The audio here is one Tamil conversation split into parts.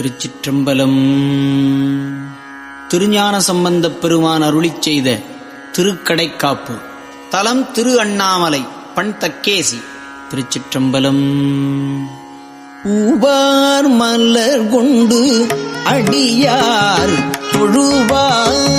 திருச்சிற்றம்பலம். திருஞான சம்பந்தப் பெருமான் அருளிச் செய்த திருக்கடைக்காப்பு. தலம் திரு அண்ணாமலை பண் தக்கேசி திருச்சிற்றம்பலம். உபார் மலர் கொண்டு அடியார் தொழுவார்.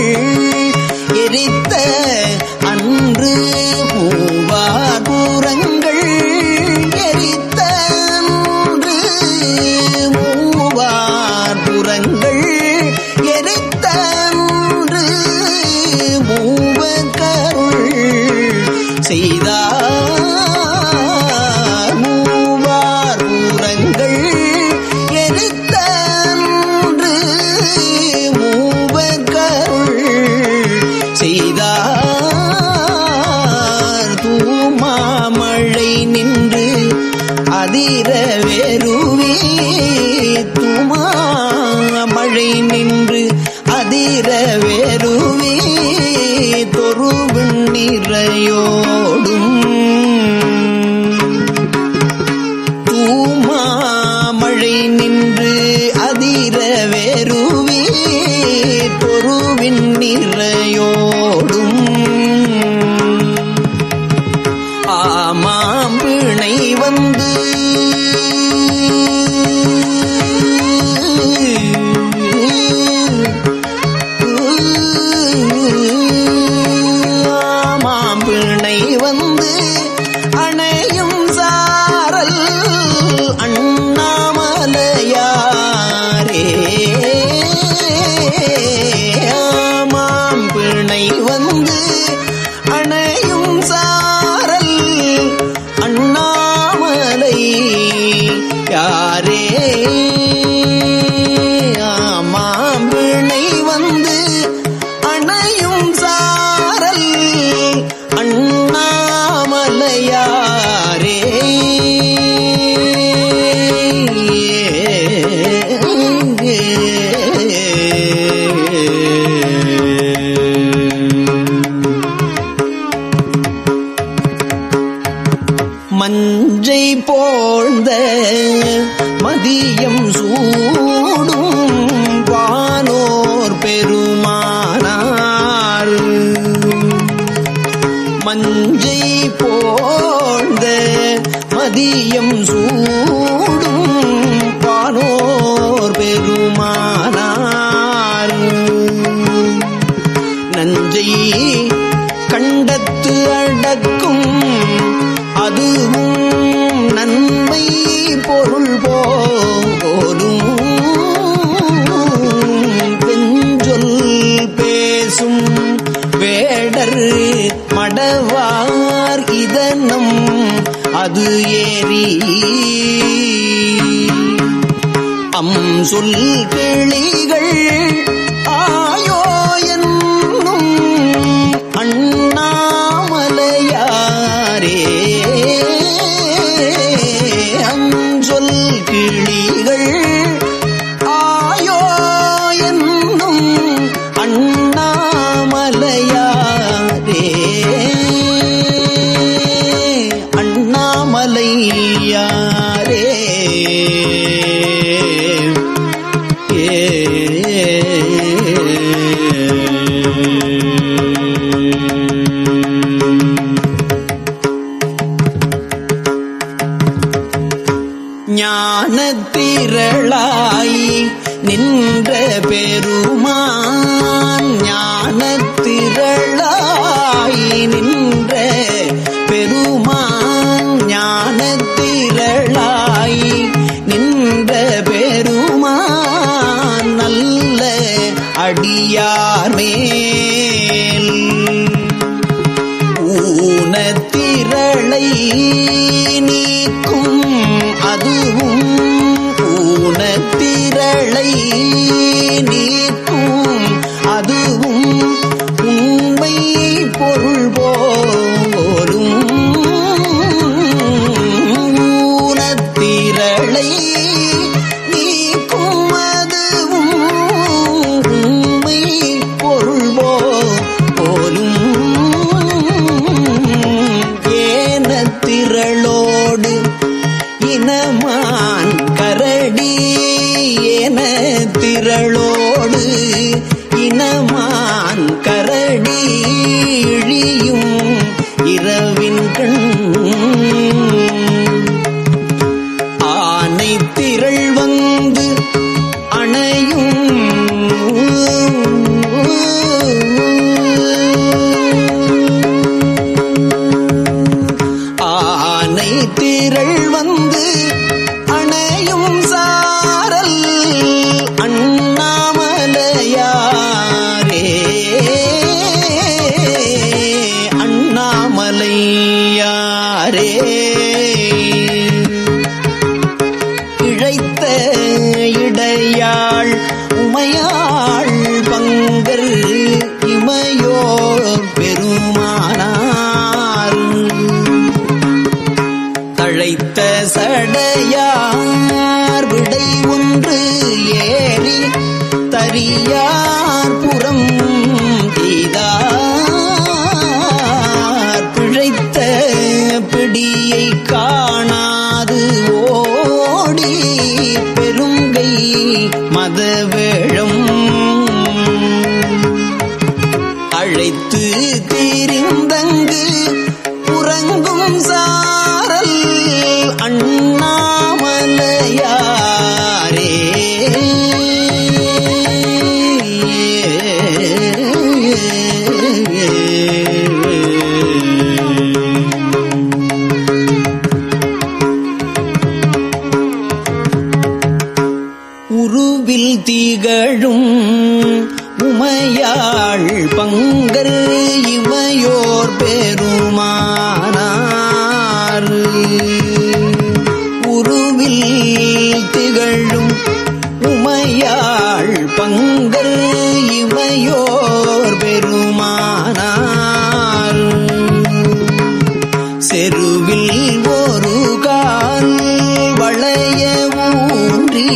நீ குருவின் நிறையோ. one. சொல் கிளி. Thank you. அடியார் மே மது வேழும் அழைத்து தீரிந்தங்க உருவில் தீகழும் உமையாள் பங்கர் இமையோர் பெருமானார். உருவில் திகழும் உமையாள் பங்கர் இமையோர் பெருமானார். செருவில் ஒரு கால் வளைய ஊன்றி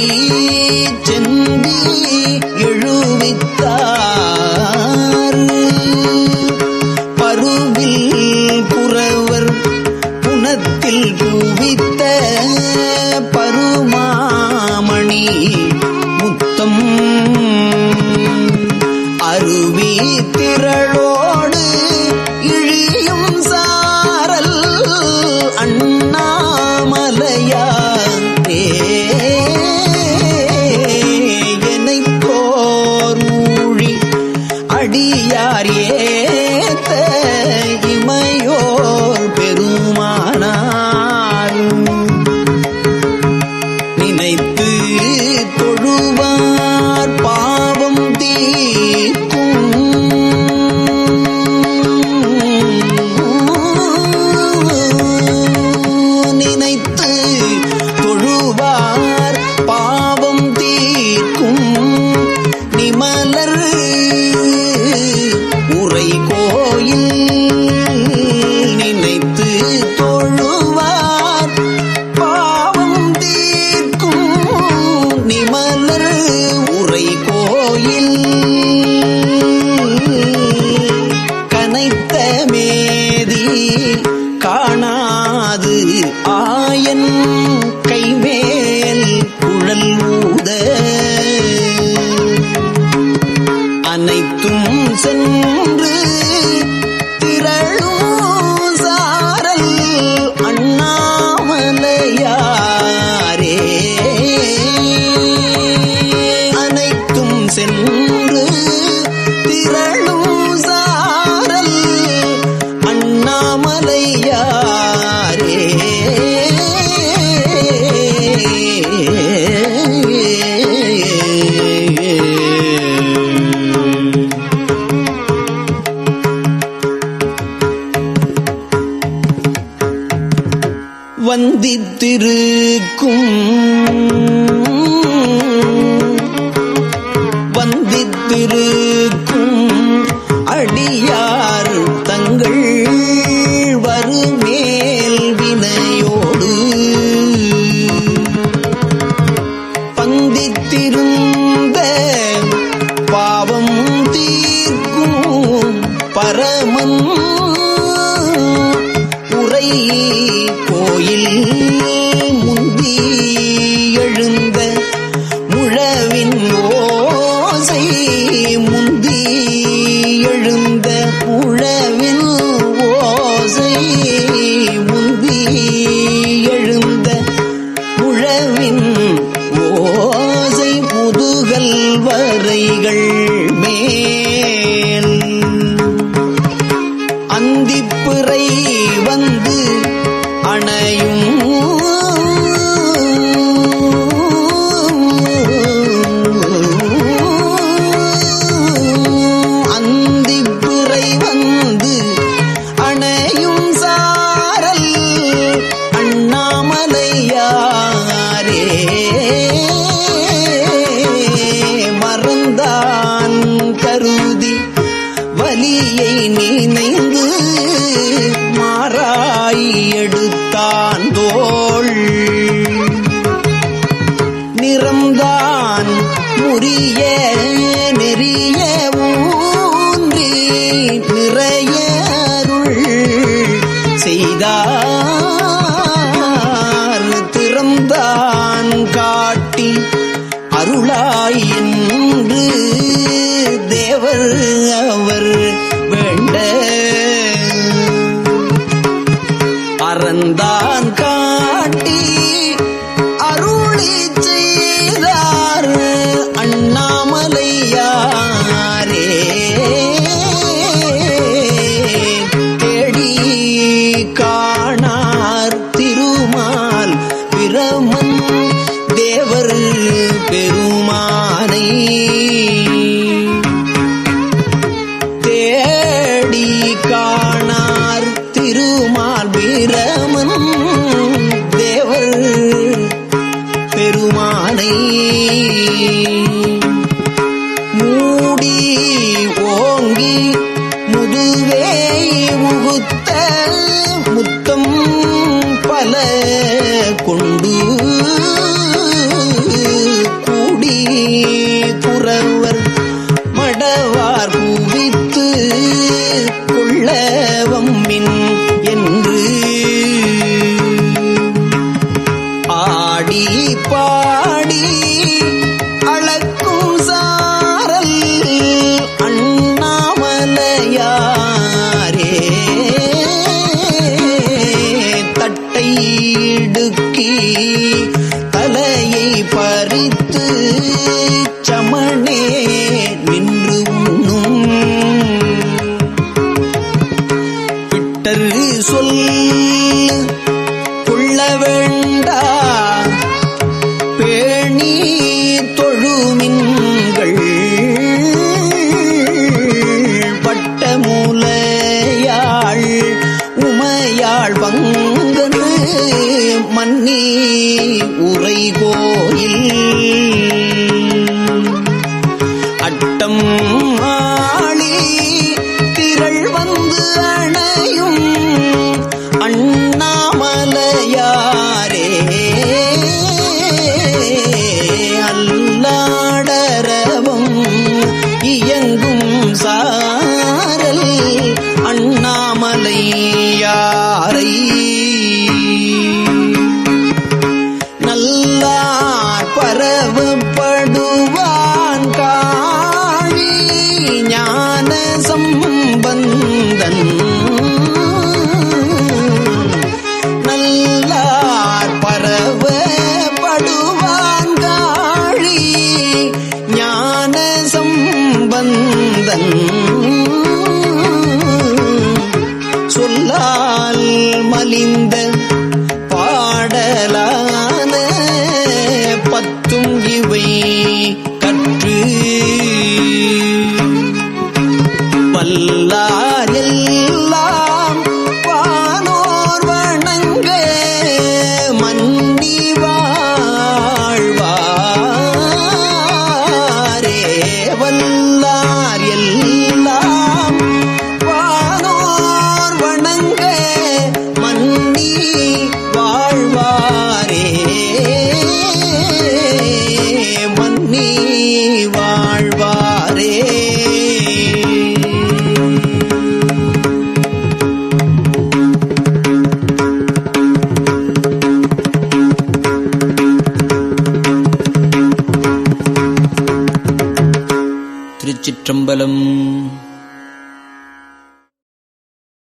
नैया रे। கொண்டு கூடி உமையாள் மன்னி உரை கோயில். அட்டம்